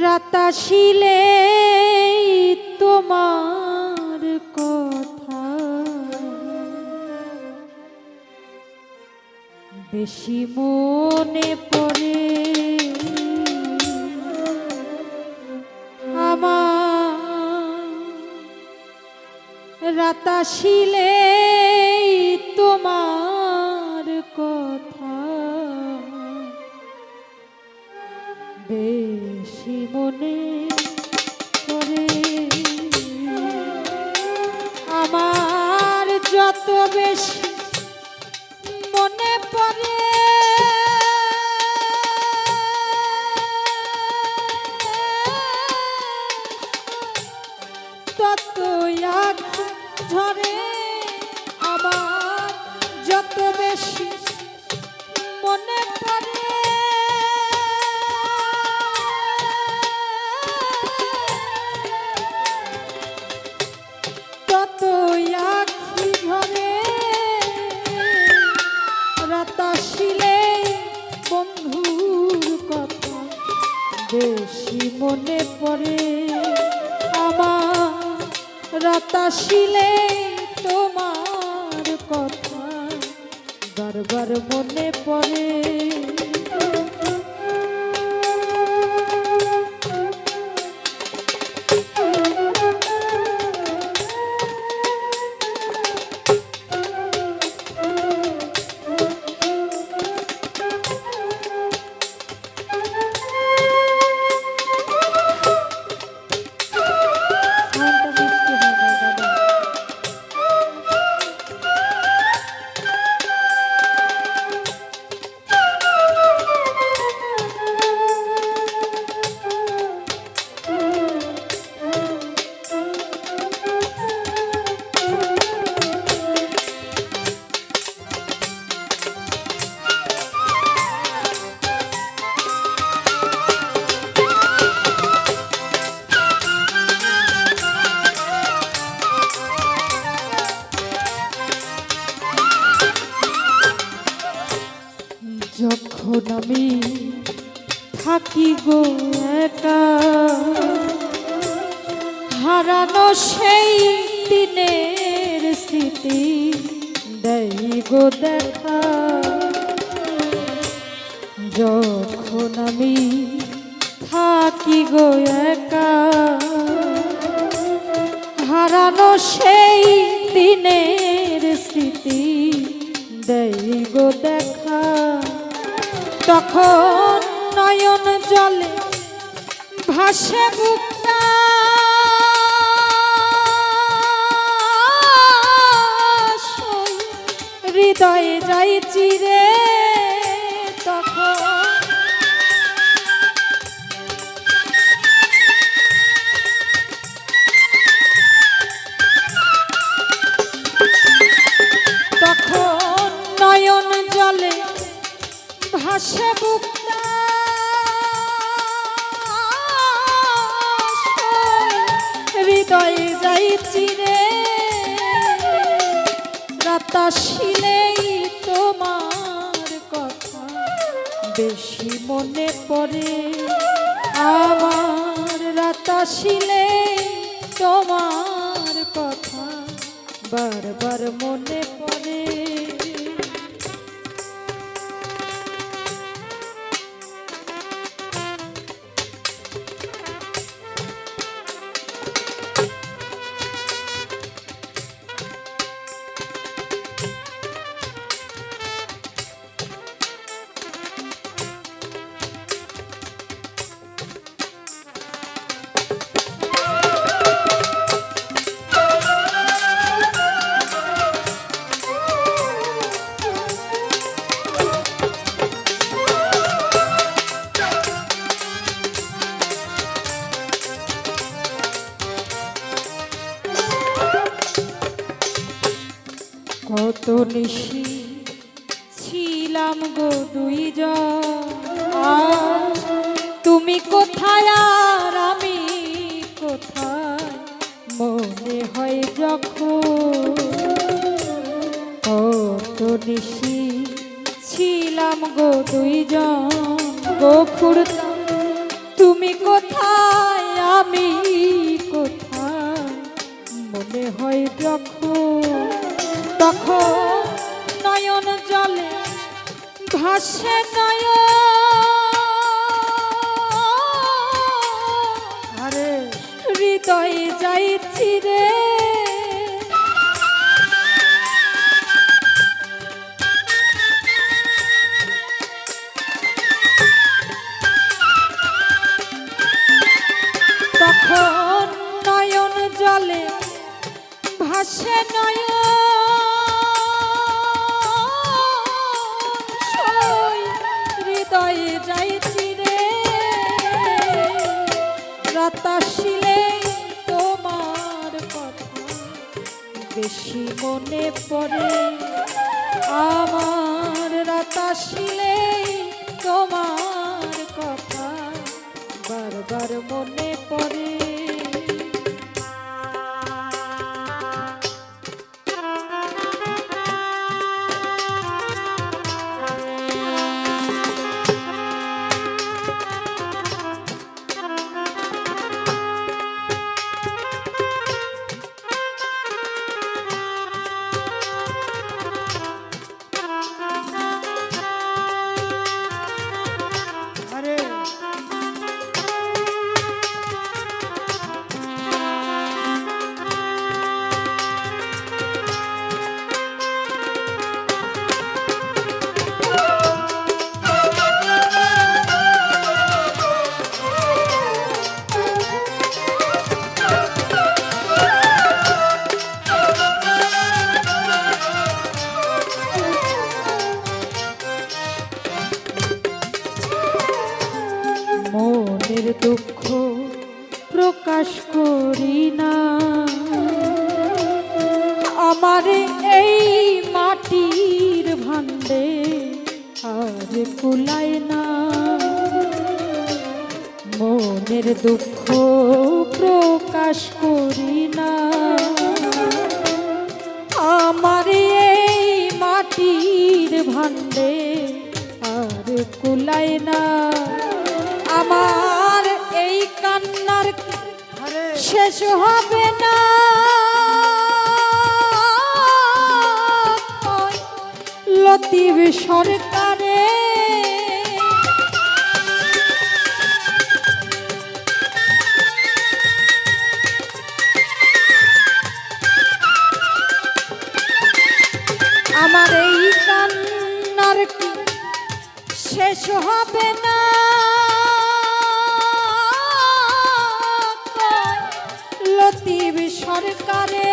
রাতাশিলে তোমার কথা। বেশি মনে পড়ে আমার। রাতাশিলে তোমার আমার যত বেশি বেশি মনে পড়ে। আমার রাতাশিলে তোমার কথা বারবার মনে পড়ে। যখন আমি থাকি গো একা, হারানো সেই দিনের স্মৃতি দেই গো দেখা। যখন আমি থাকি গো একা, হারানো সেই দিনের স্মৃতি দেই গো দেখা। তখন নয়ন জলে ভাসে বুকটা হৃদয়ে যাই চিরে রাতাশিলেই তোমার কথা বেশি মনে পড়ে। আমার রাতাশিলে তোমার কথা বারবার মনে পড়ে। কত নিশি ছিলাম গো আজ তুমি কোথায় আর আমি কোথায়? মনে হয় যখন কত নিশি ছিলাম গো দুইজন। গো তুমি কোথায়? আমি কোথায়? মনে হয় যখন তখন নয়ন জলে ভাসে আরে। হৃদয়ে যাইছি রে। তখন নয়ন জলে ভাসে নয়ন। বেশি মনে পড়ে। আমার রাতাশিলে তোমার কথা বারবার মনে পড়ে। মনের দুঃখ প্রকাশ করি না। আমার এই মাটির ভান্ডে আর কুলাই না। মনের দুঃখ প্রকাশ করি না। আমার এই মাটির ভান্ডে আর কুলাই না। আমার কান্নার শেষ হবে না। লতিব সরকারে। আমার এই কান্নার কি শেষ হবে না? সরকারে।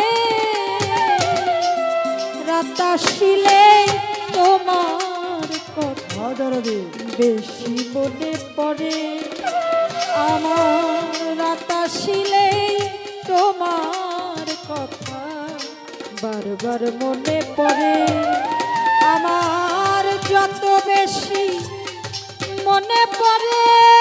রাতাশিলে তোমার কথা বেশি মনে পড়ে। আমার রাতাশিলে তোমার কথা বারবার মনে পড়ে। আমার যত বেশি মনে পড়ে।